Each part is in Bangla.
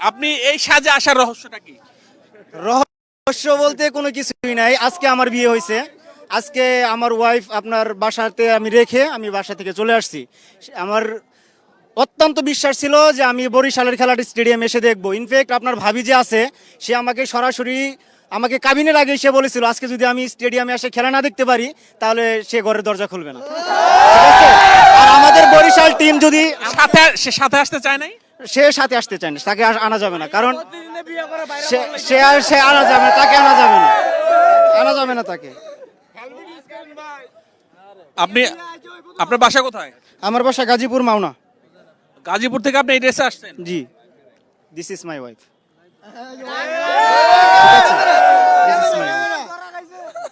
আপনি এই সাজে আসার রহস্যটা কি? রহস্য বলতে কোনো কিছুই নাই। আজকে আমার বিয়ে হয়েছে। আজকে আমার ওয়াইফ আপনার বাসাতে আমি রেখে আমি বাসা থেকে চলে আসছি। আমার অত্যন্ত বিশ্বাস ছিল যে আমি বরিশালের খেলাটি স্টেডিয়াম এসে দেখব। ইনফ্যাক্ট আপনার ভাবি যে আছে সে আমাকে সরাসরি আমাকে কাবিনের আগে সে বলেছিল আজকে যদি আমি স্টেডিয়ামে এসে খেলা না দেখতে পারি তাহলে সে ঘরের দরজা খুলবে না। ঠিক আছে? আর আমাদের বরিশাল টিম যদি সাথে সে সাথে আসতে চায় নাই? সে সাথে আসতে চায় না তাকে আনা যাবে না। কারণ সে- সে আর সে আনা যাবে না তাকে আনা যাবে না। আনা যাবে না তাকে। আপনি আপনার বাসা কোথায়? আমার বাসা গাজীপুর মাওনা। গাজীপুর থেকে আপনি এই ড্রেসে আসছেন? জি। This is my wife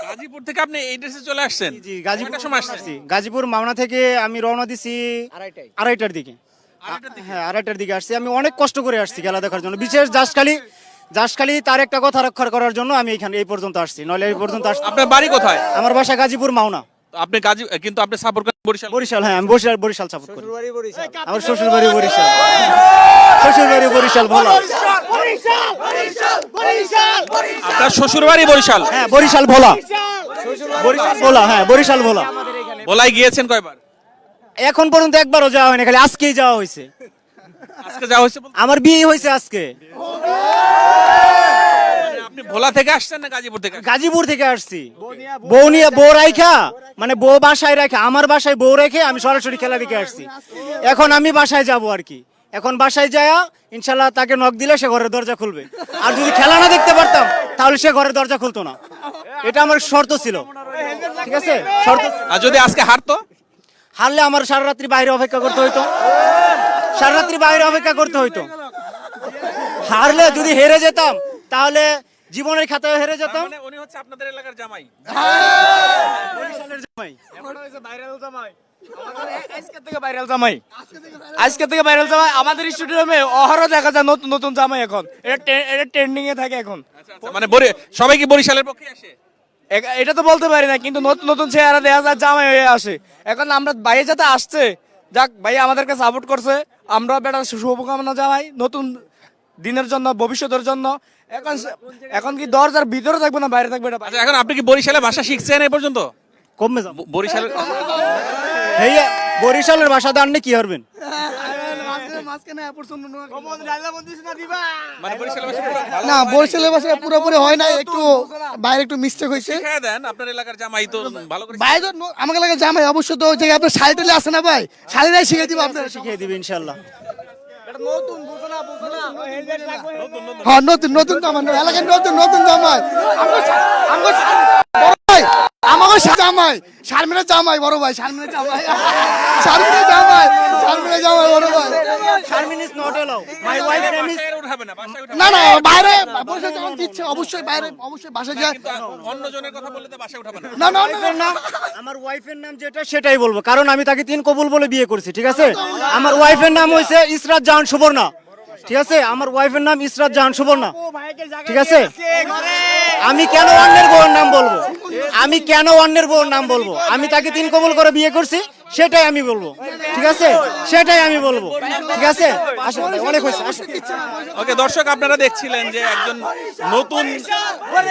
Gazipur থেকে আপনি এই ড্রেসে চলে আসছেন? জি গাজীপুর সময় আসছি গাজীপুর মাওনা থেকে আমি রওনা দিছি আড়াইটার দিকে? হ্যাঁ আড়াইটার দিকে আসছি। আমি অনেক কষ্ট করে আসছি খেলা দেখার জন্য। বিশেষ জাসখালি জাসখালি তার একটা কথা রক্ষা করার জন্য আমি এখানে এই পর্যন্ত আসছি। নইলে এই পর্যন্ত আসছি আপনার বাড়ি কোথায়? আমার বাসা গাজীপুর মাওনা। আপনি গাজী কিন্তু আপনি সাপোর্ট করেন বরিশাল। বরিশাল হ্যাঁ আমি বরিশাল বরিশাল সাপোর্ট করি। আমার শ্বশুর বাড়ি বরিশাল। শ্বশুর বাড়ি বরিশাল ভালো আপনার শ্বশুর বাড়ি বরিশাল। হ্যাঁ বরিশাল ভোলা। বরিশাল ভোলা হ্যাঁ বরিশাল ভোলা। বলাই গিয়েছেন কয়বার? এখন পর্যন্ত একবারও যাওয়া হয়নি খালি আজকেই যাওয়া হয়েছে। আজকে যাওয়া হয়েছে বলতে? আমার বিয়ে হয়েছে আজকে। মানে আপনি ভোলা থেকে আসছেন না গাজীপুর থেকে আসছেন? গাজীপুর থেকে আসছি। বউ নিয়ে বউ রাইখা মানে বউ বাসায় রাখা আমার বাসায় বউ রেখে আমি সরাসরি খেলা দেখে আসছি। এখন আমি বাসায় যাব আর কি। এখন বাসায় যায়া ইনশাল্লাহ তাকে নক দিলে সে ঘরের দরজা খুলবে। আর যদি খেলা না দেখতে পারতাম তাহলে সে ঘরের দরজা খুলতো না। এটা আমার শর্ত ছিল। ঠিক আছে? শর্ত আর যদি আজকে হারতো? হারলে আমার সারা রাত্রি বাইরে অপেক্ষা করতে হইতো। সারা রাত্রি বাইরে অপেক্ষা করতে হইতো। হারলে যদি হেরে যেতাম তাহলে জীবনের খাতায় হেরে যেতাম। মানে উনি হচ্ছে আপনাদের এলাকার জামাই। বরিশালের জামাই। আজকে থেকে ভাইরাল জামাই। আজকে থেকে ভাইরাল জামাই। আমাদের স্টুডিয়ামে অহরহ দেখা যায় নতুন নতুন জামাই এখন। এটা টে- এটা ট্রেন্ডিং এ থাকে এখন। আচ্ছা, মানে বরি- সবাই কি বরিশালের পক্ষে আসে? এটা তো বলতে পারি না কিন্তু নতুন নতুন চেহারা দেখা যায় জামাই হয়ে আসে। এখন আমরা বাইরে যাতে আসছে যাক ভাই আমাদেরকে সাপোর্ট করছে আমরা বেটা শুভকামনা জামাই নতুন দিনের জন্য ভবিষ্যতের জন্য। এখন এখন কি দরজার ভিতরে থাকবে না বাইরে থাকবে এটা? আচ্ছা এখন আপনি কি বরিশালে ভাষা শিখছেন এই পর্যন্ত? কমবে যাব ব- বরিশালের হেইয়া বরিশালের ভাষা দাঁড়নে কি হারবেন? না। বরিশালের ভাষা পুরোপুরি হয় না একটু বাইরে একটু মিস্টেক হয়েছে। দেন? আপনার এলাকার জামাই তো ভালো করে বাইরে তো ন- আমাকে জামাই অবশ্য তো যে আপনার শাড়ি টালি আছে না ভাই? শাড়িটাই শিখে দিব আপনার। শিখিয়ে দিবে ইনশাল্লাহ হ্যাঁ নতুন নতুন জামাই এলাকায় নতুন নতুন জামাই। আমাকে শা- আমাকে শা- বড় ভাই আমাকে জামাই। শারমিনের জামাই বড় ভাই শারমিনের জামাই। শারমিনের জামাই শারমিনের জামাই বড় ভাই। Sharmin is not allow my wife name is না না না বাইরে বসে যখন দিচ্ছে অবশ্যই বাইরে অবশ্যই বাসা যায়। অন্য জনের কথা বললে তো বাসায় উঠাবে না। না না না, না আমার ওয়াইফের নাম যেটা সেটাই বলব। কারণ আমি তাকে তিন কবুল বলে বিয়ে করেছি ঠিক আছে? আমার ওয়াইফের নাম হয়েছে ইসরাত জাহান সুবর্ণা। ঠিক আছে? আমার ওয়াইফের নাম ইসরাত জাহান সুবর্ণা। ঠিক আছে? আমি কেন অন্যের বউয়ের নাম বলব? আমি কেন অন্যের বউর নাম বলব? আমি তাকে তিন কবুল করে বিয়ে করছি। সেটাই আমি বলব। ঠিক আছে? সেটাই আমি বলব। ঠিক আছে? অনেক হয়েছে ওকে, দর্শক, আপনারা দেখছিলেন যে একজন নতুন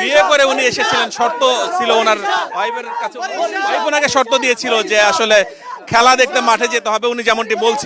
বিয়ে করে উনি এসেছিলেন। শর্ত ছিল ওনার ওয়াইফের কাছে ওয়াইফ ওনাকে শর্ত দিয়েছিল যে আসলে খেলা দেখতে মাঠে যেতে হবে। উনি যেমনটি বলছিলেন